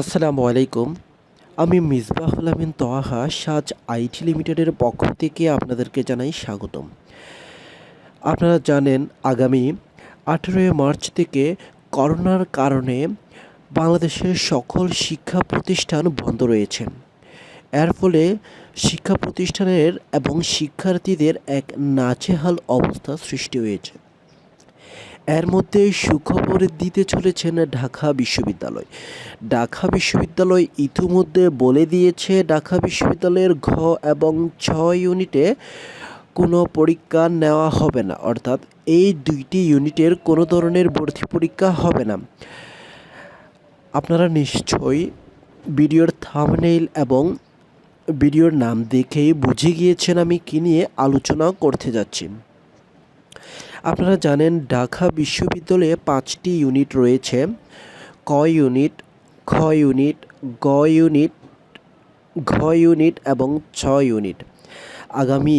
আসসালামু আলাইকুম। আমি মিসবাহুল আমিন তোয়াহা, সাজ আইটি লিমিটেডের পক্ষ থেকে আপনাদেরকে জানাই স্বাগতম। আপনারা জানেন, আগামী আঠেরোই মার্চ থেকে করোনার কারণে বাংলাদেশের সকল শিক্ষা প্রতিষ্ঠান বন্ধ রয়েছে। এর ফলে শিক্ষা প্রতিষ্ঠানের এবং শিক্ষার্থীদের এক নাচেহাল অবস্থা সৃষ্টি হয়েছে। এর মধ্যে সুখবর দিতে চলেছেন ঢাকা বিশ্ববিদ্যালয়। ঢাকা বিশ্ববিদ্যালয় ইতিমধ্যে বলে দিয়েছে, ঢাকা বিশ্ববিদ্যালয়ের ঘ এবং ছ ইউনিটে কোনো পরীক্ষা নেওয়া হবে না, অর্থাৎ এই দুইটি ইউনিটের কোনো ধরনের ভর্তি পরীক্ষা হবে না। আপনারা নিশ্চয়ই ভিডিওর থামনেইল এবং ভিডিওর নাম দেখেই বুঝে গিয়েছেন আমি কী নিয়ে আলোচনা করতে যাচ্ছি। আপনারা জানেন ঢাকা বিশ্ববিদ্যালয়ে পাঁচটি ইউনিট রয়েছে। ক ইউনিট খ ইউনিট, গ ইউনিট, ঘ ইউনিট এবং ছ ইউনিট। আগামী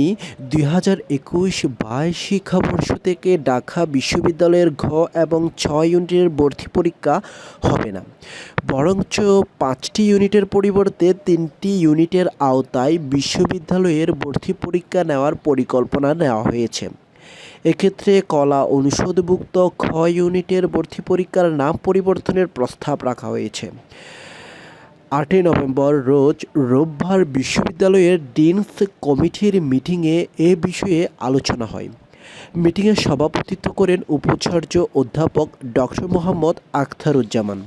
দুই হাজার একুশ বাইশ শিক্ষাবর্ষ থেকে ঢাকা বিশ্ববিদ্যালয়ের ঘ এবং ছ ইউনিটের ভর্তি পরীক্ষা হবে না। বরঞ্চ পাঁচটি ইউনিটের পরিবর্তে তিনটি ইউনিটের আওতায় বিশ্ববিদ্যালয়ের ভর্তি পরীক্ষা নেওয়ার পরিকল্পনা নেওয়া হয়েছে। এক্ষেত্রে কলা অনুষদভুক্ত খ ইউনিটের ভর্তি পরীক্ষার নাম পরিবর্তনের প্রস্তাব রাখা হয়েছে। আটই নভেম্বর রোজ রোববার বিশ্ববিদ্যালয়ের ডিনস কমিটির মিটিংয়ে এ বিষয়ে আলোচনা হয়। মিটিংয়ে সভাপতিত্ব করেন উপাচার্য অধ্যাপক ডক্টর মোহাম্মদ আখতারুজ্জামান।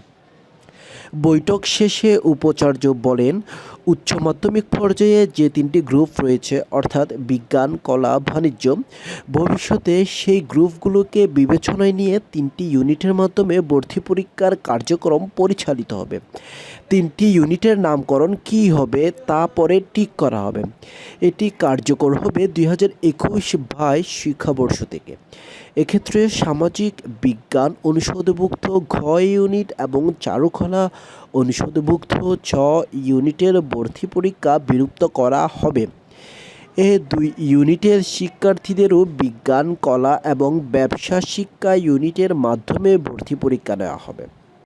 বৈঠক শেষে উপাচার্য বলেন, উচ্চ মাধ্যমিক পর্যায়ে যে তিনটি গ্রুপ রয়েছে, অর্থাৎ বিজ্ঞান, কলা, বাণিজ্য, ভবিষ্যতে সেই গ্রুপগুলোকে বিবেচনায় নিয়ে তিনটি ইউনিটের মাধ্যমে ভর্তি পরীক্ষার কার্যক্রম পরিচালিত হবে। তিনটি ইউনিটের নামকরণ কী হবে তা পরে ঠিক করা হবে। এটি কার্যকর হবে দুই হাজার একুশ বাইশ শিক্ষাবর্ষ থেকে। এক্ষেত্রে সামাজিক বিজ্ঞান অনুষদভুক্ত ঘ ইউনিট এবং চারুকলা অনুষদভুক্ত ছ ইউনিটের ভর্তি পরীক্ষা বিলুপ্ত করা হবে। এ দুই ইউনিটের শিক্ষার্থীদেরও বিজ্ঞান, কলা এবং ব্যবসা শিক্ষা ইউনিটের মাধ্যমে ভর্তি পরীক্ষা নেওয়া হবে।